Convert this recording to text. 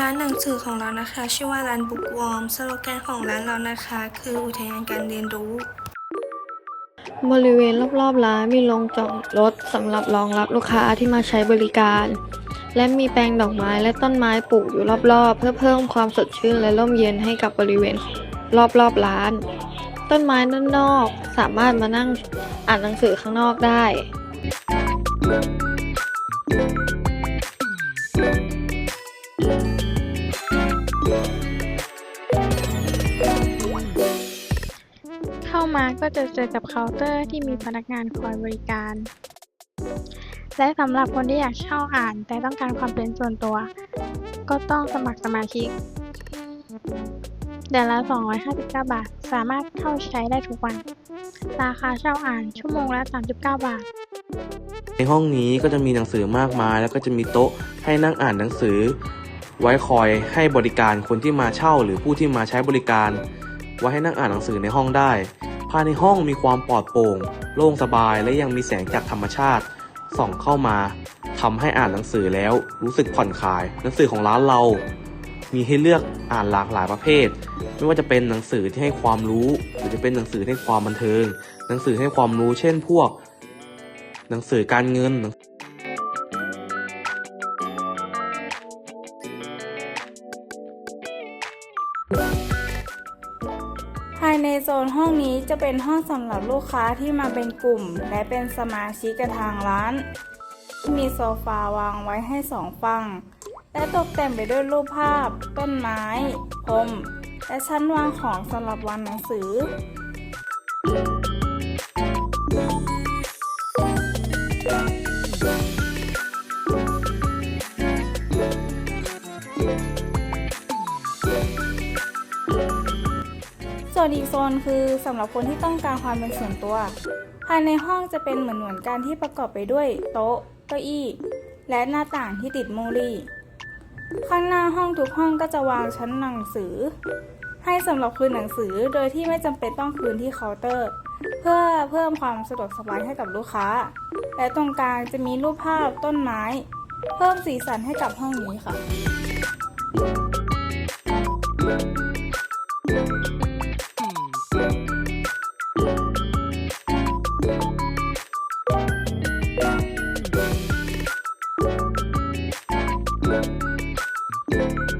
ร้านหนังสือของเรานะคะ ชื่อว่าร้านบุกวอร์มสโลแกนของร้านเรานะคะ คืออุทยานการเรียนรู้ บริเวณรอบๆร้านมีโรงจอดรถสำหรับรองรับลูกค้าที่มาใช้บริการ และมีแปลงดอกไม้และต้นไม้ปลูกอยู่รอบๆ เพื่อเพิ่มความสดชื่นและร่มเย็นให้กับบริเวณรอบๆร้าน ต้นไม้ด้านนอกสามารถมานั่งอ่านหนังสือข้างนอกได้ามาก็จะเจอกับเคาน์เตอร์ที่มีพนักงานคอยบริการ และสำหรับคนที่อยากเช่าอ่าน แต่ต้องการความเป็นส่วนตัว ก็ต้องสมัครสมาชิกเดือนละ 259 บาท สามารถเข้าใช้ได้ทุกวัน ราคาเช่าอ่านชั่วโมงละ 39 บาท ในห้องนี้ก็จะมีหนังสือมากมาย แล้วก็จะมีโต๊ะให้นั่งอ่านหนังสือ ไว้คอยให้บริการคนที่มาเช่าหรือผู้ที่มาใช้บริการ ไว้ให้นั่งอ่านหนังสือในห้องได้ ภายในห้องมีความปลอดโปร่ง โล่งสบายและยังมีแสงจากธรรมชาติ ส่องเข้ามาทำให้อ่านหนังสือแล้วรู้สึกผ่อนคลาย หนังสือของร้านเรา มีให้เลือกอ่านหลากหลายประเภท ไม่ว่าจะเป็นหนังสือที่ให้ความรู้ หรือจะเป็นหนังสือให้ความบันเทิง หนังสือให้ความรู้เช่นพวก หนังสือการเงิน ภายในโซนห้องนี้จะเป็นห้องสำหรับลูกค้าที่มาเป็นกลุ่ม และเป็นสมาชิกกับทางร้าน มีโซฟาวางไว้ให้สองฝั่งและตกแต่งไปด้วยรูปภาพ ต้นไม้พรมและชั้นวางของสำหรับวางหนังสือส่ว นอีกโซนคือสำหรับคนที่ต้องการความเป็นส่วนตัว ภายในห้องจะเป็นเหมือนเหมือนกันที่ประกอบไปด้วยโต๊ะ เก้าอี้ และหน้าต่างที่ติดโมลี่ ข้างหน้าห้องทุกห้องก็จะวางชั้นหนังสือ ให้สำหรับคืนหนังสือโดยที่ไม่จำเป็นต้องคืนที่เคาน์เตอร์ เพื่อเพิ่มความสะดวกสบายให้กับลูกค้า และตรงกลางจะมีรูปภาพต้นไม้ เพิ่มสีสันให้กับห้องนี้ค่ะ Música